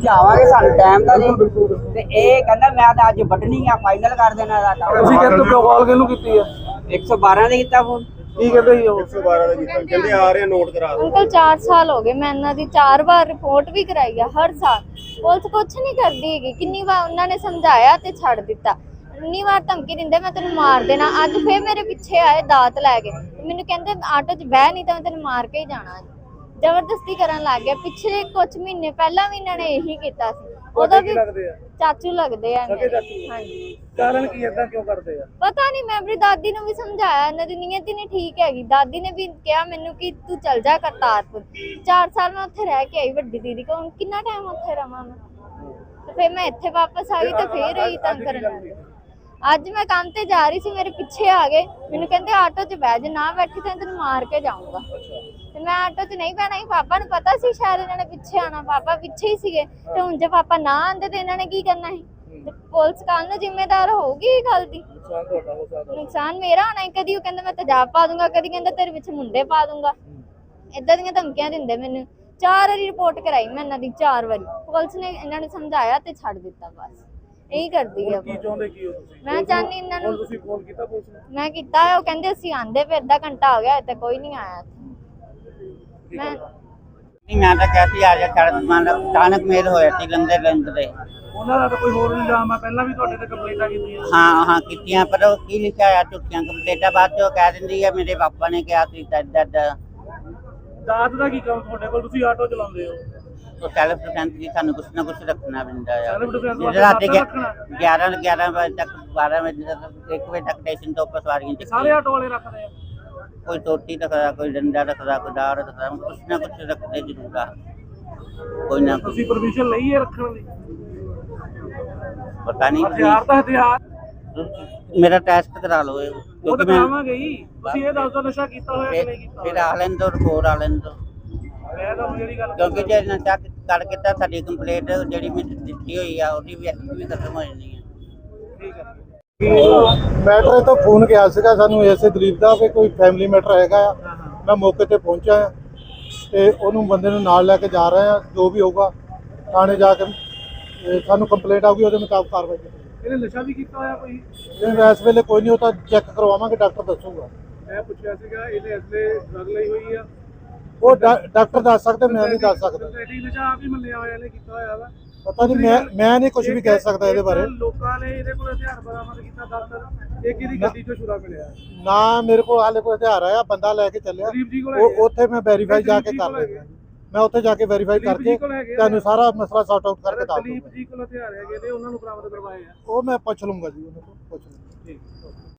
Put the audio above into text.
ਜਾਵਾਂਗੇ ਸਾਨੂੰ ਟਾਈਮ ਤਾਂ ਨਹੀਂ ਤੇ ਇਹ ਕਹਿੰਦਾ ਮੈਂ ਤਾਂ ਅੱਜ ਵੱਢਣੀ ਆ ਫਾਈਨਲ ਕਰ ਦੇਣਾ ਇਹਦਾ ਕੰਮ ਤੁਸੀਂ ਕਹਿੰਦੇ ਹੋ ਕਾਲ ਕਿਹਨੂੰ ਕੀਤੀ ਹੈ 112 ਦੇ ਕੀਤਾ ਫੋਨ ਕੀ ਕਹਿੰਦੇ ਸੀ ਉਹ? 112 ਦਾ ਕੀਤਾ ਕਹਿੰਦੇ ਆ ਰਹੇ ਨੋਟ ਕਰਾ ਦਿਓ। ਅੰਕਲ 4 ਸਾਲ ਹੋ ਗਏ ਮੈਂ ਇਹਨਾਂ ਦੀ 4 ਵਾਰ ਰਿਪੋਰਟ ਵੀ ਕਰਾਈ ਆ ਹਰ ਸਾਲ। ਪੁਲਿਸ ਕੁਛ ਨਹੀਂ ਕਰਦੀ ਹੈਗੀ। ਕਿੰਨੀ ਵਾਰ ਉਹਨਾਂ ਨੇ ਸਮਝਾਇਆ ਤੇ ਛੱਡ ਦਿੱਤਾ। ਇੰਨੀ ਵਾਰ ਧਮਕੀ ਦਿੰਦੇ ਮੈਂ ਤੈਨੂੰ ਮਾਰ ਦੇਣਾ। ਅੱਜ ਫੇਰ ਮੇਰੇ ਪਿੱਛੇ ਆਏ ਦਾਤ ਲੈ ਕੇ ਮੈਨੂੰ ਕਹਿੰਦੇ ਆਟੋ 'ਚ ਬਹਿ ਨਹੀਂ ਤਾਂ ਮੈਂ ਤੈਨੂੰ ਮਾਰ ਕੇ ਹੀ ਜਾਣਾ ਜ਼ਬਰਦਸਤੀ ਕਰਨ ਲੱਗ ਗਿਆ ਪਿਛਲੇ ਕੁਝ ਮਹੀਨੇ ਪਹਿਲਾਂ ਵੀ ਇਹਨਾਂ ਨੇ ਇਹੀ ਕੀਤਾ ਸੀ। ਉਦੋਂ ਵੀ ਲੱਗਦੇ ਆ? ਚਾਚੂ ਲੱਗਦੇ ਆ ਮੇਰੇ। ਹਾਂਜੀ। ਕਾਰਨ ਕੀ ਏਦਾਂ ਕਿਉਂ ਕਰਦੇ ਆ? ਪਤਾ ਨਹੀਂ ਮੈਂ ਆਪਣੀ ਦਾਦੀ ਨੂੰ ਵੀ ਸਮਝਾਇਆ ਇਹਨਾਂ ਦੀ ਨੀਅਤ ਹੀ ਨਹੀਂ ਠੀਕ ਹੈਗੀ। ਦਾਦੀ ਨੇ ਵੀ ਕਿਹਾ ਮੈਨੂੰ ਕਿ ਤੂੰ ਚਲ ਜਾ ਕਰਤਾਰਪੁਰ। 4 ਸਾਲ ਮੈਂ ਉੱਥੇ ਰਹਿ ਕੇ ਆਈ ਵੱਡੀ ਦੀਦੀ ਕੋਲ। ਕਿੰਨਾ ਟਾਈਮ ਉੱਥੇ ਰਵਾਂ ਮੈਂ? ਤੇ ਫਿਰ ਮੈਂ ਇੱਥੇ ਵਾਪਸ ਆ ਗਈ ਤੇ ਫੇਰ ਇਹੀ ਤੰਗ ਕਰਨ ਲੱਗ ਗਏ ਅੱਜ ਮੈਂ ਕੰਮ ਤੇ ਜਾ ਰਹੀ ਸੀ ਮੇਰੇ ਪਿੱਛੇ ਆ ਗਏ। ਮੈਨੂੰ ਕਹਿੰਦੇ ਆਟੋ 'ਚ ਬਹਿ ਜਾ ਨਾ ਬੈਠੀ ਤਾਂ ਤੈਨੂੰ ਮਾਰ ਕੇ ਜਾਊਂਗਾ। ਤੇ ਮੈਂ ਆਟੋ 'ਚ ਨਹੀਂ ਬਹਿਣਾ ਸੀ ਪਾਪਾ ਨੂੰ ਪਤਾ ਸੀ ਸ਼ਾਇਦ ਇਹਨਾਂ ਨੇ ਪਿੱਛੇ ਆਣਾ ਪਾਪਾ ਪਿੱਛੇ ਹੀ ਸੀਗੇ। ਤੇ ਹੁਣ ਜੇ ਪਾਪਾ ਨਾ ਆਂਦੇ ਤੇ ਇਹਨਾਂ ਨੇ ਕੀ ਕਰਨਾ ਸੀ? ਪੁਲਿਸ ਕੱਲ ਨੂੰ ਜ਼ਿੰਮੇਦਾਰ ਹੋਊਗੀ ਇਹ ਗੱਲ ਦੀ? ਨੁਕਸਾਨ ਤੁਹਾਡਾ ਹੋ ਸਕਦਾ। ਨੁਕਸਾਨ ਮੇਰਾ ਹੋਣਾ ਹੈ ਕਦੀ ਉਹ ਕਹਿੰਦਾ ਮੈਂ ਤੇਜ਼ਾਬ ਪਾ ਦੂੰਗਾ ਕਦੀ ਕਹਿੰਦਾ ਤੇਰੇ ਵਿੱਚ ਮੁੰਡੇ ਪਾ ਦੂੰਗਾ। ਇਦਾਂ ਦੀਆਂ ਧਮਕੀਆਂ ਦਿੰਦੇ ਮੈਨੂੰ। ਚਾਰ ਵਾਰੀ ਰਿਪੋਰਟ ਕਰਾਈ ਮੈਂ ਇਹਨਾਂ ਦੀ ਚਾਰ ਵਾਰੀ। ਪੁਲਿਸ ਨੇ ਇਹਨਾਂ ਨੂੰ ਸਮਝਾਇਆ ਤੇ ਛੱਡ ਦਿੱਤਾ ਬਸ। ਇਹੀ ਕਰਦੀ ਆ ਕੀ ਚਾਹੁੰਦੇ ਕੀ ਹੋ ਤੁਸੀਂ? ਮੈਂ ਚਾਹੁੰਦੀ ਇਹਨਾਂ ਹੁਣ ਨੂੰ ਤੁਸੀਂ ਫੋਨ ਕੀਤਾ ਪੁਲਿਸ ਨੂੰ? ਮੈਂ ਕੀਤਾ ਉਹ ਕਹਿੰਦੇ ਅਸੀਂ ਆਂਦੇ ਪਏ ਅੱਧਾ ਘੰਟਾ ਹੋ ਗਿਆ ਤੇ ਕੋਈ ਨਹੀਂ ਆਇਆ ਮੈਂ ਨਹੀਂ ਮੈਂ ਤਾਂ ਕਹਿਤੀ ਆ ਜਾ ਛੜ ਮਨ ਅਚਾਨਕ ਮੇਲ ਹੋਇਆ ਸੀ ਲੰਦੇ ਲੰਦੇ ਉਹਨਾਂ ਦਾ ਤਾਂ ਕੋਈ ਹੋਰ ਇਲਜ਼ਾਮ ਆ ਪਹਿਲਾਂ ਵੀ ਤੁਹਾਡੇ ਤੇ ਕੰਪਲੇਂਟਾਂ ਕੀਤੀਆਂ ਹਾਂ ਹਾਂ ਕੀਤੀਆਂ ਪਰ ਉਹ ਕੀ ਲਿਖਿਆ ਆ ਝੂਠੀਆਂ ਕੰਪਲੇਟਾਂ? ਬਾਅਦ ਚੋਂ ਕਹਿ ਦਿੰਦੀ ਹੈ ਮੇਰੇ ਪਾਪਾ ਨੇ ਕਿਹਾ ਸੀ ਤਦ ਤਦ ਦਾਤ ਦਾ ਕੀ ਕੰਮ ਤੁਹਾਡੇ ਕੋਲ? ਤੁਸੀਂ ਆਟੋ ਚਲਾਉਂਦੇ ਹੋ। ਉਹ ਸੈਲਫ ਡਿਫੈਂਸ ਦੀ ਸਾਨੂੰ ਕੁਛ ਨਾ ਕੁਛ ਰੱਖਣਾ ਪੈਂਦਾ ਆ। Self defense ਜਿਹੜੇ ਵਾਸਤੇ ਰਾਤੀ ਰੱਖਣਾ? 11 11 ਵਜੇ ਤੱਕ 12 ਵਜੇ ਤੱਕ 1 ਵਜੇ ਤੱਕ ਸਟੇਸ਼ਨ ਤੋਂ ਉੱਪਰ ਸਵਾਰੀਆਂ ਸਾਰੇ ਚੱਕੀਆਂ ਆਟੋ ਵਾਲੇ ਰੱਖਦੇ ਆ। ਕੋਈ ਟੋਟੀ ਰੱਖਦਾ ਕੋਈ ਡੰਡਾ ਰੱਖਦਾ ਕੋਈ ਦਾੜ ਰੱਖਦਾ ਕੁਛ ਨਾ ਕੁਛ ਰੱਖਦੇ ਜ਼ਰੂਰ ਆ। ਕੋਈ ਨਾ ਕੁਛ ਤੁਸੀਂ ਪਰਮਿਸ਼ਨ ਲਈ ਹੈ ਰੱਖਣ ਦੀ? ਪਤਾ ਨਹੀਂ ਹਥਿਆਰ ਤਾਂ ਹਥਿਆਰ। ਮੇਰਾ ਟੈਸਟ ਕਰਾ ਲਓ ਇਹ, ਉਹ ਤਾਂ ਕਿਉਂਕਿ ਮੈਂ ਕਰਾਵਾਂਗੇ ਹੀ ਤੁਸੀਂ ਇਹ ਦੱਸ ਦਿਓ ਨਸ਼ਾ ਕੀਤਾ ਹੋਇਆ ਕਿ ਨਹੀਂ ਕੀਤਾ ਫਿਰ ਹੋਇਆ? ਆ ਲੈਣ ਦੋ ਰਿਪੋਰਟ ਆ ਲੈਣ ਦੋ ਮੈਂ ਤੁਹਾਨੂੰ ਜਿਹੜੀ ਗੱਲ ਕਿਉਂਕਿ ਜੇ ਨਸ਼ਾ ਕਰਕੇ ਤਾਂ ਸਾਡੀ ਕੰਪਲੇਂਟ ਜਿਹੜੀ ਮੈਂ ਦਿੱਤੀ ਹੋਈ ਆ ਉਹਦੀ ਵੀ ਵੀ ਖਤਮ ਹੋ ਜਾਣੀ ਹੈ ਠੀਕ ਹੈ ਮੈਟਰ ਤੋਂ ਫੋਨ ਗਿਆ ਸੀਗਾ ਸਾਨੂੰ ਐਸੇ ਦਲੀਪ ਦਾ ਕਿ ਕੋਈ ਫੈਮਿਲੀ ਮੈਟਰ ਹੈਗਾ ਆ। ਮੈਂ ਮੌਕੇ ਤੇ ਪਹੁੰਚਿਆ ਹਾਂ ਤੇ ਉਹਨੂੰ ਬੰਦੇ ਨੂੰ ਨਾਲ ਲੈ ਕੇ ਜਾ ਰਹੇ ਆ ਜੋ ਵੀ ਹੋਊਗਾ ਥਾਣੇ ਜਾ ਕੇ ਇਹ ਸਾਨੂੰ ਕੰਪਲੇਂਟ ਆਊਗੀ ਉਹਦੇ ਮੁਤਾਬਕ ਕਾਰਵਾਈ ਕਰਾਂਗੇ ਇਹਨੇ ਨਸ਼ਾ ਵੀ ਕੀਤਾ ਹੋਇਆ ਕੋਈ? ਜੇ ਇਸ ਵੇਲੇ ਕੋਈ ਨਹੀਂ ਉਹ ਤਾਂ ਚੈੱਕ ਕਰਵਾਵਾਂਗੇ ਡਾਕਟਰ ਦੱਸੂਗਾ। ਮੈਂ ਪੁੱਛਿਆ ਸੀਗਾ ਇਹਨੇ ਅਸਲੇ ਡਰਗ ਲਈ ਹੋਈ ਆ। ਉਹ ਡਾ- ਡਾਕਟਰ ਦੱਸ ਸਕਦੇ ਮੈਂ ਨਹੀਂ ਦੱਸ ਸਕਦਾ। ਸਿੰਥੈਟਿਕ ਨਸ਼ਾ ਆਪ ਹੀ ਮੰਨਿਆ ਹੋਇਆ ਇਹਨੇ ਕੀਤਾ ਹੋਇਆ ਵਾ। ਪਤਾ ਨਹੀਂ ਮੈਂ ਮੈਂ ਨਹੀਂ ਕੁਝ ਵੀ ਕਹਿ ਸਕਦਾ ਇਹਦੇ ਬਾਰੇ। ਲੋਕਾਂ ਨੇ ਇਹਦੇ ਕੋਲ ਹਥਿਆਰ ਬਰਾਮਦ ਕੀਤਾ ਦਫ਼ਤਰ ਇਹ ਕਿਹਦੀ ਗੱਡੀ ਚੋਂ ਛੁਰਾ ਮਿਲਿਆ? ਨਾ ਮੇਰੇ ਕੋਲ ਹਾਲੇ ਕੋਈ ਹਥਿਆਰ ਆਇਆ ਬੰਦਾ ਲੈ ਕੇ ਚੱਲਿਆ। ਉਹ? ਉੱਥੇ ਮੈਂ ਵੈਰੀਫਾਈ ਜਾ ਕੇ ਕਰ ਕੋਲ ਹੈਗੇ ਲੈਂਦਾ ਆ? ਮੈਂ ਉੱਥੇ ਜਾ ਕੇ ਵੈਰੀਫਾਈ ਕਰਕੇ? ਤੁਹਾਨੂੰ ਸਾਰਾ ਮਸਲਾ ਸੌਟ ਆਊਟ ਕਰਕੇ ਦੱਸ ਦੂੰਗਾ ਜੀ ਕੋਲ ਹਥਿਆਰ ਹੈਗੇ ਨੇ ਉਹਨਾਂ ਨੂੰ ਬਰਾਮਦ ਕਰਵਾਏ ਆ। ਉਹ ਮੈਂ ਪੁੱਛ ਲੂੰਗਾ ਜੀ ਉਹਨਾਂ ਤੋਂ ਪੁੱਛ ਲੂੰਗਾ ਠੀਕ